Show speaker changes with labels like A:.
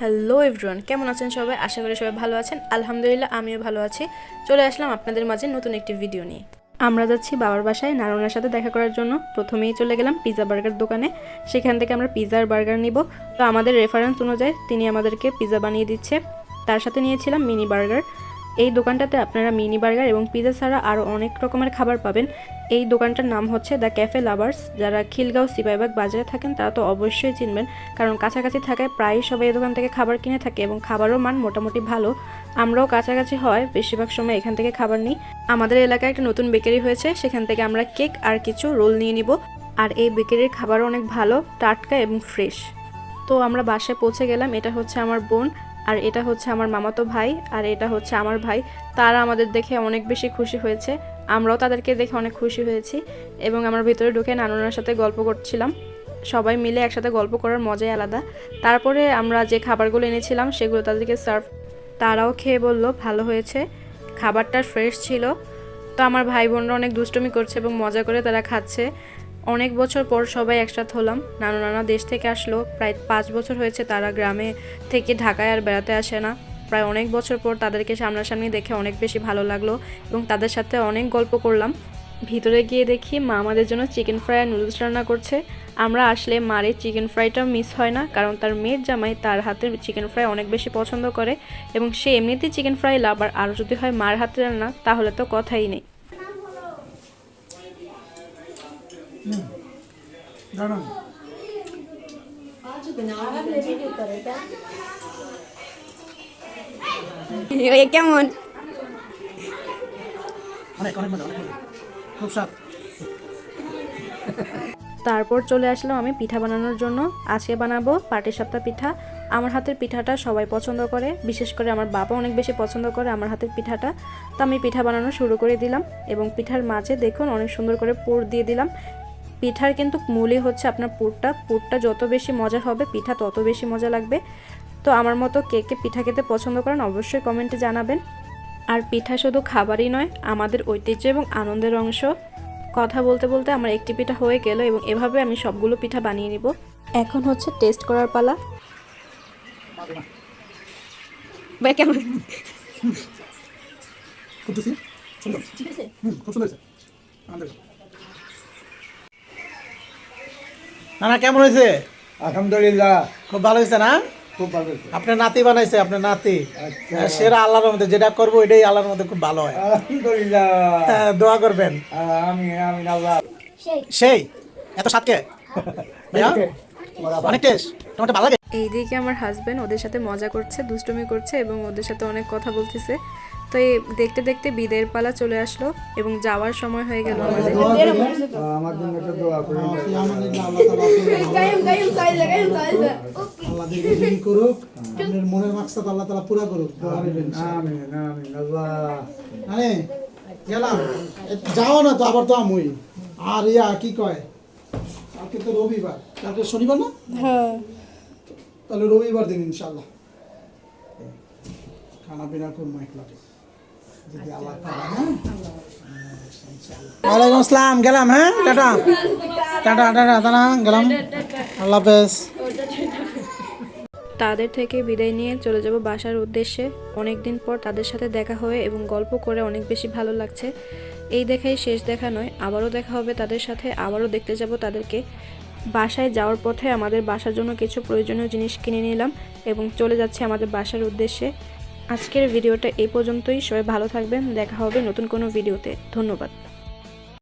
A: Hello everyone, কেমন আছেন সবাই? আশা করি সবাই ভালো আছেন। আলহামদুলিল্লাহ, আমিও ভালো আছি। চলে আসলাম আপনাদের মাঝে নতুন একটি ভিডিও নিয়ে। আমরা যাচ্ছি বাবার বাসায় নারুনার সাথে দেখা করার জন্য। প্রথমেই চলে গেলাম পিৎজা বার্গার দোকানে। সেখান থেকে আমরা পিৎজার বার্গার নিব। তো আমাদের রেফারেন্স অনুযায়ী তিনি আমাদেরকে পিৎজা বানিয়ে দিচ্ছে। তার সাথে নিয়েছিলাম মিনি বার্গার এই দোকানটাতে আপনারা মিনি বার্গার এবং পিৎজা ছাড়া আরও অনেক রকমের খাবার পাবেন। এই দোকানটার নাম হচ্ছে দ্য ক্যাফে লাভার্স। যারা খিলগাঁও সিপাইবাগ বাজারে থাকেন, তারা তো অবশ্যই চিনবেন, কারণ কাছাকাছি থাকায় প্রায়ই সবাই এই দোকান থেকে খাবার কিনে থাকে এবং খাবারও মান মোটামুটি ভালো। আমরাও কাছাকাছি হয় বেশিরভাগ সময় এখান থেকে খাবার নিই। আমাদের এলাকায় একটা নতুন বেকারি হয়েছে, সেখান থেকে আমরা কেক আর কিছু রোল নিয়ে নিব। আর এই বেকারির খাবারও অনেক ভালো, টাটকা এবং ফ্রেশ। তো আমরা বাসায় পৌঁছে গেলাম, এটা হচ্ছে আমার বোন। আর এটা হচ্ছে আমার মামাতো ভাই, আর এটা হচ্ছে আমার ভাই। তারা আমাদের দেখে অনেক বেশি খুশি হয়েছে। আমরাও তাদেরকে দেখে অনেক খুশি হয়েছি এবং আমার ভিতরে ঢুকে নানুনার সাথে গল্প করছিলাম। সবাই মিলে একসাথে গল্প করার মজাই আলাদা। তারপরে আমরা যে খাবারগুলো এনেছিলাম, সেগুলো তাদেরকে সার্ভ তারাও খেয়ে বলল, ভালো হয়েছে। খাবারটা ফ্রেশ ছিল। তো আমার ভাই বোনরা অনেক দুষ্টুমি করছে এবং মজা করে তারা খাচ্ছে। অনেক বছর পর সবাই একসাথে হলাম। নানু নানা দেশ থেকে আসলো। প্রায় পাঁচ বছর হয়েছে তারা গ্রামে থেকে ঢাকায় আর বেড়াতে আসে না। প্রায় অনেক বছর পর তাদেরকে সামনাসামনি দেখে অনেক বেশি ভালো লাগল এবং তাদের সাথে অনেক গল্প করলাম। ভিতরে গিয়ে দেখি মা আমাদের জন্য চিকেন ফ্রাই আর নুডলস রান্না করছে। আমরা আসলে মারে চিকেন ফ্রাইটা মিস হয় না, কারণ তার মেয়ের জামাই তার হাতের চিকেন ফ্রাই অনেক বেশি পছন্দ করে এবং সে এমনিতেই চিকেন ফ্রাই লাভার। আর যদি হয় মার হাতের রান্না, তাহলে তো কথাই নেই।
B: দাঁড়ান।
C: কেমন?
B: অনেক অনেক মজা অনেক খুব স্বাদ।
A: তারপর চলে আসলাম আমি পিঠা বানানোর জন্য। আজকে বানাবো পাটিসাপটা পিঠা। আমার হাতের পিঠাটা সবাই পছন্দ করে বিশেষ করে আমার বাবা অনেক বেশি পছন্দ করে আমার হাতের পিঠাটা। তো আমি পিঠা বানানো শুরু করে দিলাম এবং পিঠার মাঝে দেখুন অনেক সুন্দর করে পুর দিয়ে দিলাম। পিঠার কিন্তু মূলই হচ্ছে আপনার পুরটা। পুরটা যত বেশি মজা হবে, পিঠা তত বেশি মজা লাগবে। তো আমার মতো কে কে পিঠা খেতে পছন্দ করেন অবশ্যই কমেন্টে জানাবেন। আর পিঠা শুধু খাবারই নয়, আমাদের ঐতিহ্য এবং আনন্দের অংশ। কথা বলতে বলতে আমার একটি পিঠা হয়ে গেল এবং এভাবে আমি সবগুলো পিঠা বানিয়ে নিব। এখন হচ্ছে টেস্ট করার পালা।
C: কেমন?
B: খুব খুশি সুন্দর হুম খুব সুন্দর হয়েছে আমাদের না না কেমন হয়েছে?
D: আলহামদুলিল্লাহ।
B: খুব ভালো হয়েছে না?
D: খুব ভালো হয়েছে।
B: আপনার নাতি বানাইছে আপনার নাতি।
D: আচ্ছা।
B: হ্যাঁ, সেরা আল্লাহর মধ্যে যেটা করব এটাই আল্লাহর মধ্যে খুব ভালো হয়।
D: আলহামদুলিল্লাহ।
B: হ্যাঁ, দোয়া করবেন।
D: আমি আমি আল্লাহ।
B: সেই। এত সাতকে অনেক টেস্ট তোমার ভালো লাগে?
A: এইদিকে আমার হাজব্যান্ড ওদের সাথে মজা করছে দুষ্টুমি করছে এবং ওদের সাথে অনেক কথা বলতেছে। তো এই দেখতে দেখতে বিদের পালা চলে আসলো এবং যাওয়ার সময় হয়ে গেল আমাদের
D: আমার জন্য একটা দোয়া করুন
B: আল্লাহ দিন করুক আপনার মনের মাকসাদ আল্লাহ তালা পুরা করুক গেলাম যাও না তো আবার তো আমুই আর ইয়া কি কয় কালকে তো রবিবার কালকে শনিবার না
C: হ্যাঁ
B: তাহলে রবিবার দিন ইনশাল্লাহ খানা পিনা করব হ্যাঁ? ওয়ালাইকুম আসসালাম, গেলাম হ্যাঁ? টাটা। টাটা টাটা গেলাম। আল্লাহ হাফেজ।
A: তাদের থেকে বিদায় নিয়ে চলে যাব বাসার উদ্দেশ্যে। অনেক দিন পর তাদের সাথে দেখা হয়ে এবং গল্প করে অনেক বেশি ভালো লাগছে। এই দেখাই শেষ দেখা নয়, আবারও দেখা হবে তাদের সাথে, আবারও দেখতে যাব তাদেরকে। বাসায় যাওয়ার পথে আমাদের বাসার জন্য কিছু প্রয়োজনীয় জিনিস কিনে নিলাম এবং চলে যাচ্ছে আমাদের বাসার উদ্দেশ্যে। আজকের ভিডিওটা এই পর্যন্তই। সবাই ভালো থাকবেন। দেখা হবে নতুন কোনো ভিডিওতে। ধন্যবাদ।